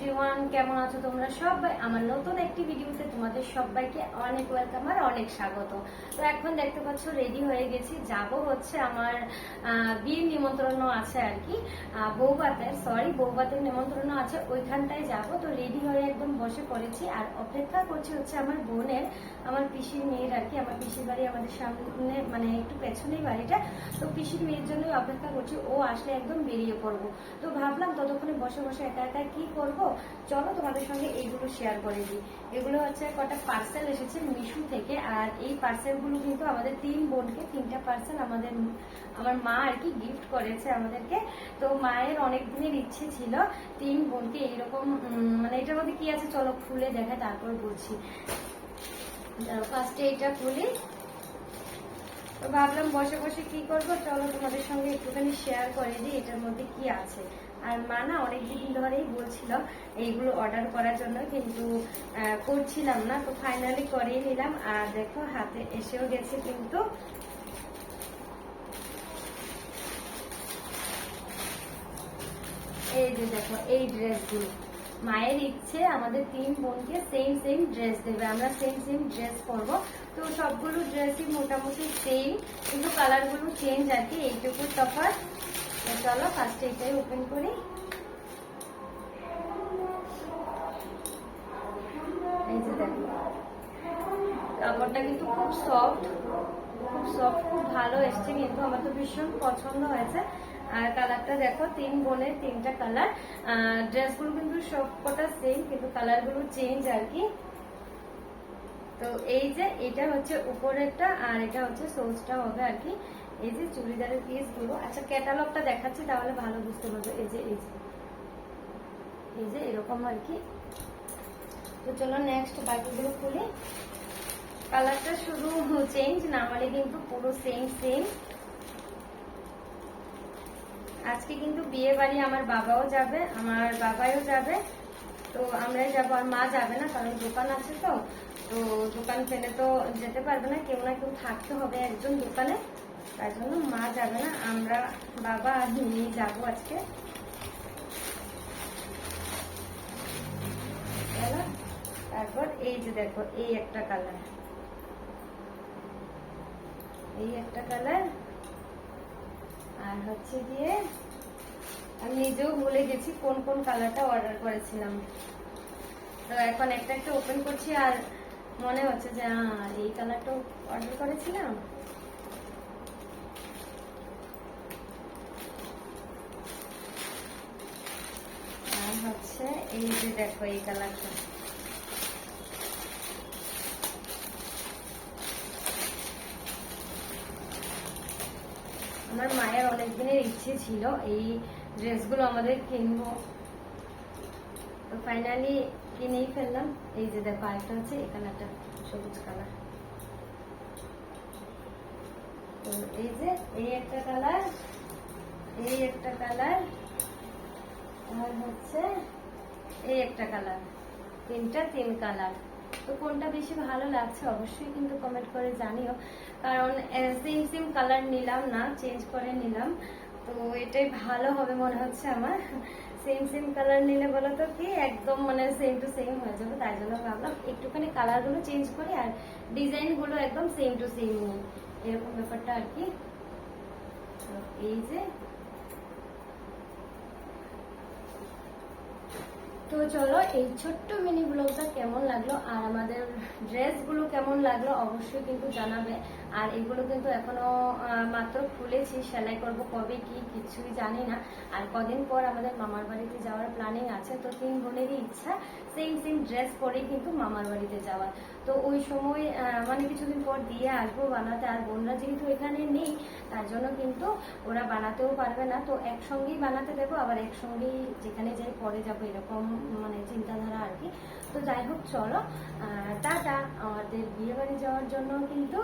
Everyone কেমন আছো তোমরা সবাই? আমার নতুন একটি ভিডিওতে তোমাদের সবাইকে অনেক ওয়েলকাম আর অনেক স্বাগত। তো এখন দেখতে পাচ্ছ রেডি হয়ে গেছি। যাব হচ্ছে আমার বিয়ের নিমন্ত্রণ আছে আর কি। আহ, বৌভাতের সরি বৌভাতের নিমন্ত্রণ আছে। ওইখানটায় যাব। তো রেডি হয়ে একদম বসে পড়েছি। আর অপেক্ষা করছি হচ্ছে আমার বোনের আমার পিসির মেয়ের আর কি। আমার পিসির বাড়ি আমাদের সামনে মানে একটু পেছনেই বাড়িটা। তো পিসির মেয়ের জন্যই অপেক্ষা করছি। ও আসলে একদম বেরিয়ে পড়ব। তো ভাবলাম ততক্ষণে বসে বসে একা একা কি করব? চলো তোমাদের সঙ্গে এইগুলো শেয়ার করে দিই। এগুলো হচ্ছে কটা পার্সেল এসেছে মিশু থেকে, আর এই পার্সেলগুলো কিন্তু আমাদের তিন বোনকে, তিনটা পার্সেল আমাদের আমার মা আর কি গিফট করেছে আমাদেরকে। তো মায়ের অনেক দিনের ইচ্ছে ছিল তিন বোনকে এইরকম মানে এটার মধ্যে কি আছে চলো খুলে দেখা তারপর বলছি। ফার্স্টে এটা খুলি। তো ভাবলাম বসে বসে কি করব? চলো তোমাদের সঙ্গে একটুখানি শেয়ার করে দিই, এটার মধ্যে কি আছে। আর মা না অনেকদিন ধরেই বলছিল এইগুলো অর্ডার করার জন্য, কিন্তু করছিলাম না। তো ফাইনালি করিয়ে নিলাম। আর দেখো, হাতে এসেও গেছে কিন্তু। এই যে দেখো, এই ড্রেসগুলো মায়ের ইচ্ছে, আমাদের তিন বোনকে সেম সেম ড্রেস দেবে। আমরা সেম সেম ড্রেস পরবো। তো সবগুলো ড্রেসই মোটামুটি সেম কিন্তু কালারগুলো চেঞ্জ আর কি, এইটুকু তফাৎ চলো ফার্স্টে এটাই ওপেন করি। এই কাপড়টা কিন্তু খুব সফট খুব সফট খুব ভালো এসছে কিন্তু, আমার তো ভীষণ পছন্দ হয়েছে। আর কালারটা দেখো, তিন বোনের তিনটা কালার ড্রেসগুলো কিন্তু সব কটা সেম কিন্তু কালারগুলো চেঞ্জ আর কি। তো এই যে এটা হচ্ছে উপরেরটা আর এটা হচ্ছে সোর্সটা হবে আর কি। এই যে চুড়িদারের পিসগুলো আচ্ছা ক্যাটালগটা দেখাচ্ছি তাহলে ভালো বুঝতে পারবে। এই যে এই যে। এই যে এরকম আর কি। তো চলো নেক্সট বাকিগুলো খুলি। কালারটা শুধু চেঞ্জ না হলে কিন্তু পুরো সেম সেম আজকে কিন্তু বিয়ে বাড়ি আমার বাবাও যাবে, আমার বাবাও যাবে। তো আমরাই যাব, আর মা যাবে না, কারণ দোকান আছে তো। তো দোকান ফেলে তো যেতে পারবে না, কেউ না কেউ থাকতে হবে একজন দোকানে। তার জন্য মা যাবে না, আমরা বাবা আর নিয়ে যাব আজকে। তারপর এই যে দেখো, এই একটা কালার এই একটা কালার আর হচ্ছে গিয়ে, আমি নিজেও ভুলে গেছি কোন কোন কালারটা অর্ডার করেছিলাম। তো এখন একটা একটা ওপেন করছি আর মনে হচ্ছে যে এই কালারটা অর্ডার করেছিলাম। হচ্ছে এই যে দেখো, এই কালারটা। আমার মায়ের অনেক দিনের ইচ্ছে ছিল এই ড্রেসগুলো আমাদের কিনবো। তো ফাইনালি কিনেই ফেললাম। এই যে দেখো আরেকটা হচ্ছে এখানে একটা সবুজ কালার তো এই যে, এই একটা কালার এই একটা কালার আর হচ্ছে এই একটা কালার তিনটা তিন কালার তো কোনটা বেশি ভালো লাগছে অবশ্যই কিন্তু কমেন্ট করে জানিও। কারণ সেম সেম কালার নিলাম না চেঞ্জ করে নিলাম। তো এটাই ভালো হবে মনে হচ্ছে আমার। সেম সেম কালার নিলে বলো তো কি? একদম মানে সেম টু সেম হয়ে যাবে, তাই জন্য ভাবলাম একটুখানি কালারগুলো চেঞ্জ করি আর ডিজাইনগুলো একদম সেম টু সেম নিই। এরকম ব্যাপারটা আর কি। এই যে তো চলো, এই ছোট্ট মিনি ব্লগটা কেমন লাগল আর আমাদের ড্রেসগুলো কেমন লাগল অবশ্যই কিন্তু জানাবে। আর এগুলো কিন্তু এখনও মাত্র খুলেছি, সেলাই করব কবে কি কিছুই জানি না। আর কদিন পর আমাদের মামার বাড়িতে যাওয়ার প্ল্যানিং আছে, তো তিন বোনেরই ইচ্ছা সেম সেম ড্রেস পরেই কিন্তু মামার বাড়িতে যাওয়ার। তো ওই সময় মানে কিছুদিন পর দিয়ে আসব বানাতে, আর বোনরা যেহেতু এখানে নেই, তার জন্য কিন্তু ওরা বানাতেও পারবে না। তো একসঙ্গেই বানাতে দেবো, আবার একসঙ্গেই যেখানে যাই পরে যাব, এরকম মানে চিন্তাধারা আর কি। তো যাই হোক, চলো। টাটা। আমাদের বিয়ে বাড়ি যাওয়ার জন্য কিন্তু